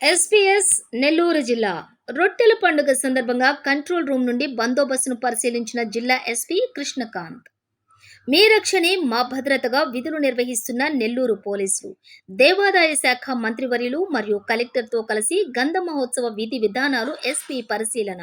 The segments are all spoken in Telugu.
ఎస్పీఎస్ నెల్లూరు జిల్లా. రొట్టెల పండుగ సందర్భంగా కంట్రోల్ రూమ్ నుండి బందోబస్తును పరిశీలించిన జిల్లా ఎస్పీ కృష్ణకాంత్. మీ రక్షణే మా భద్రతగా విధులు నిర్వహిస్తున్న నెల్లూరు పోలీసులు దేవాదాయ శాఖ మంత్రివర్యులు మరియు కలెక్టర్తో కలిసి గంధ మహోత్సవ విధి విధానాలు ఎస్పీ పరిశీలన.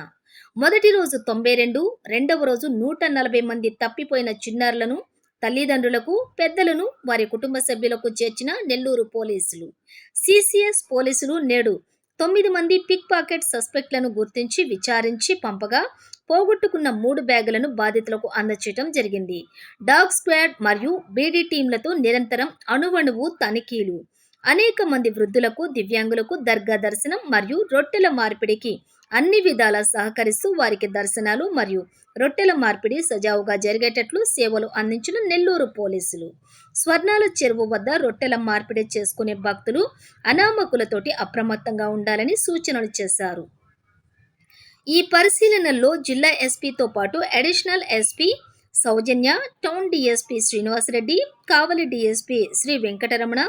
మొదటి రోజు తొంభై రెండు రెండవ రోజు నూట నలభై మంది తప్పిపోయిన చిన్నారులను తల్లిదండ్రులకు పెద్దలను వారి కుటుంబ సభ్యులకు చేర్చిన నెల్లూరు పోలీసులు. సిసిఎస్ పోలీసులు నేడు తొమ్మిది మంది పిక్ పాకెట్ సస్పెక్ట్లను గుర్తించి విచారించి పంపగా పోగొట్టుకున్న మూడు బ్యాగులను బాధితులకు అందచేయడం జరిగింది. డాగ్ స్క్వాడ్ మరియు బీడీ టీంలతో నిరంతరం అణువణువు తనిఖీలు. అనేక మంది వృద్ధులకు దివ్యాంగులకు దర్గా దర్శనం మరియు రొట్టెల మార్పిడికి అన్ని విధాలా సహకరిస్తూ వారికి దర్శనాలు మరియు రొట్టెల మార్పిడి సజావుగా జరిగేటట్లు సేవలు అందించిన నెల్లూరు పోలీసులు. స్వర్ణాల చెరువు వద్ద రొట్టెల మార్పిడి చేసుకునే భక్తులు అనామకులతోటి అప్రమత్తంగా ఉండాలని సూచనలు చేశారు. ఈ పరిశీలనలో జిల్లా ఎస్పీతో పాటు additional SP Soujanya town DSP Srinivasareddy Kavali DSP Sri Venkataramana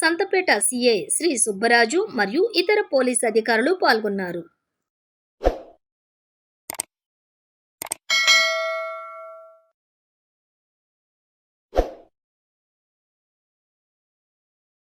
Santhapeta CI Sri Subbaraju మరియు ఇతర పోలీస్ అధికారులు పాల్గొన్నారు.